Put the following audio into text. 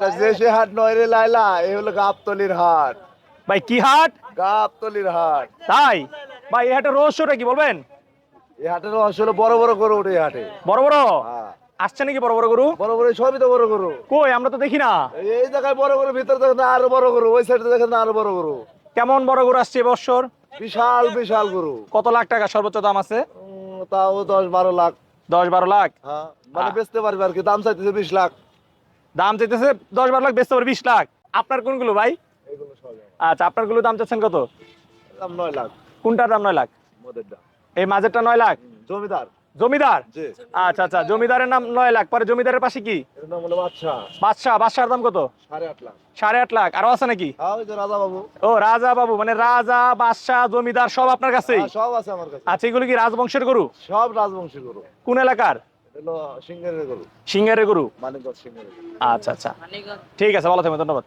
এটা দেশে হাট নয় রে লাইলা এই হলো গাবতলির হাট। ভাই কি হাট? গাবতলির হাট। তাই? ভাই এই হাটের রহস্যটা কি বলবেন? এই হাটের আসলে বড় বড় গরু ওঠে এই হাটে। বড় বড়? হ্যাঁ। আসছে নাকি বড় বড় গরু? বড় বড় সবই তো বড় গরু। কই আমরা তো দেখি না। এই জায়গায় বড় গরু ভিতরে দেখেন আরও বড় গরু ওই সাইডে দেখেন আরও বড় গরু। কেমন বড় গরু আসছে এবছর বিশাল বিশাল গরু। কত লাখ টাকা সর্বোচ্চ দাম আছে? তাও দশ বারো লাখ। দশ বারো লাখ? হ্যাঁ মানে বেচতে পারবে আর কি দাম চাইতেছে বিশ লাখ। দাম চাইতেছে দশ বারো লাখ বেচতে পারে বিশ লাখ। আপনার কোনগুলো ভাই। আচ্ছা আপনারগুলো দাম চাচ্ছেন কত? দাম নয় লাখ। কোনটার দাম নয় লাখ? এই মাঝেরটা নয় লাখ? জমিদার। জমিদার? আচ্ছা আচ্ছা জমিদারের নাম নয় লাখ পরে জমিদারের পাশে কি? বাদশাহ। বাদশাহ দাম কত? সাড়ে আট লাখ। আরও আছে নাকি? হ্যাঁ ও রাজা বাবু মানে রাজা বাদশাহ জমিদার সব আপনার কাছেই? হ্যাঁ, সব আছে আমার কাছে। আচ্ছা এগুলো কি রাজবংশের গরু? সব রাজবংশের গরু। কোন এলাকার? সিংহের গরু। সিংহের গরু? মানিকগঞ্জ সিঙ্গারের আচ্ছা আচ্ছা। ঠিক আছে ভালো থাকবেন ধন্যবাদ।